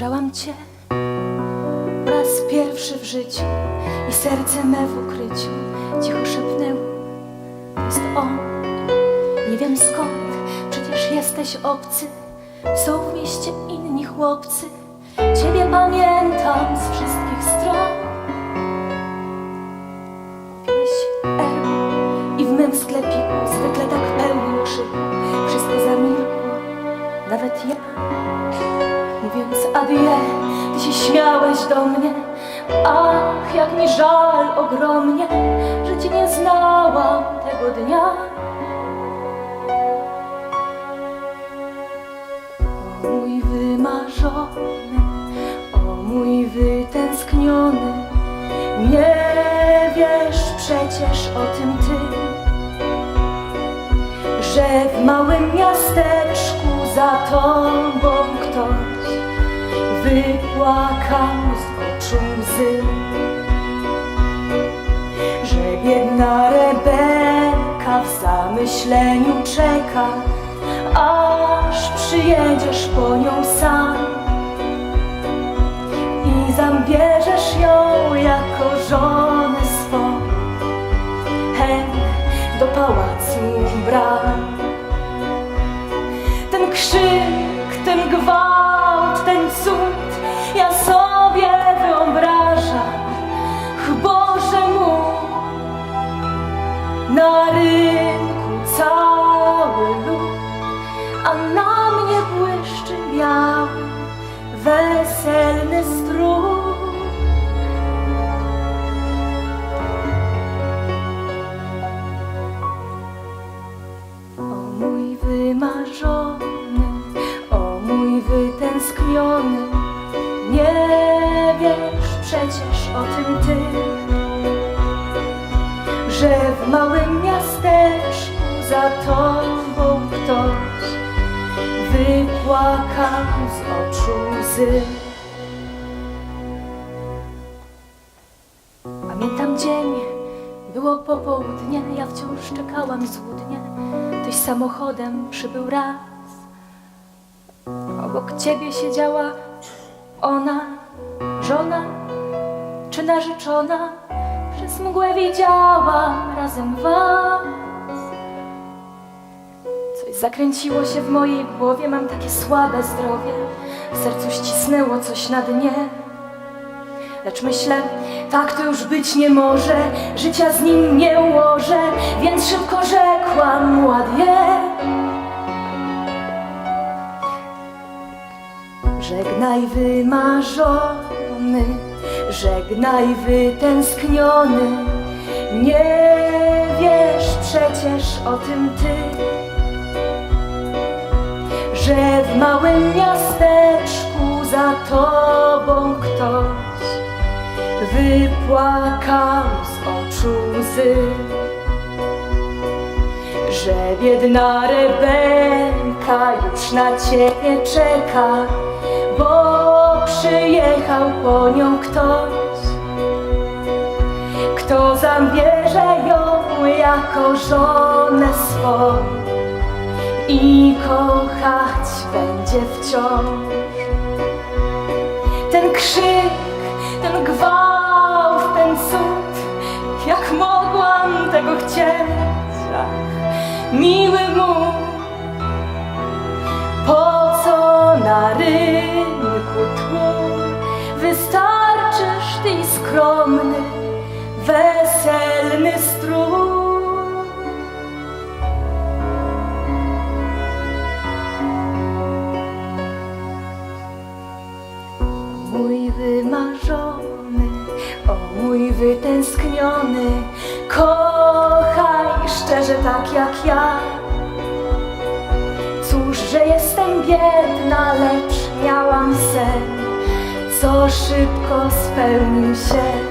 Ujrzałam Cię raz pierwszy w życiu i serce me w ukryciu cicho szepnęło. To jest on, nie wiem skąd, przecież jesteś obcy. Są w mieście inni chłopcy, Ciebie pamiętam z wszystkich stron. Kupiłeś erb i w mym sklepiku zwykle tak pełno krzyku. Wszystko zamilkło, nawet ja. Mówiąc adieu, ty się śmiałeś do mnie. Ach, jak mi żal ogromnie Że cię nie znałam tego dnia. O mój wymarzony O mój wytęskniony Nie wiesz przecież o tym ty że w małym miasteczku za tobą wypłakał z oczu łzy, że biedna Rebeka w zamyśleniu czeka, aż przyjedziesz po nią sam i zabierzesz ją jako żonę swą hen do pałacu bram. Ten krzyk, ten gwałt, na rynku cały lud, a na mnie błyszczy biały, weselny strój. O mój wymarzony, o mój wytęskniony, nie wiesz przecież o tym ty, że w małym miasteczku za tobą ktoś wypłakał z oczu łzy. Pamiętam dzień, było popołudnie, ja wciąż czekałam złudnie. Tyś samochodem przybył raz. Obok ciebie siedziała ona, żona czy narzeczona. Przez mgłę widziałam razem was. Coś zakręciło się w mojej głowie, mam takie słabe zdrowie. W sercu ścisnęło coś na dnie. Lecz myślę, tak to już być nie może, życia z nim nie ułożę, więc szybko rzekłam ładnie. Żegnaj wymarzony, żegnaj wytęskniony, nie wiesz przecież o tym ty, że w małym miasteczku za tobą ktoś wypłakał z oczu łzy, że biedna Rebeka już na ciebie czeka, bo przyjechał po nią ktoś, kto zabierze ją jako żonę swą i kochać będzie wciąż. Ten krzyk, ten gwałt, ten cud, jak mogłam tego chcieć, miły mój, skromny, weselny strój. Mój wymarzony, o mój wytęskniony, kochaj szczerze tak jak ja. Cóż, że jestem biedna, lecz miałam sen, co szybko spełnił się.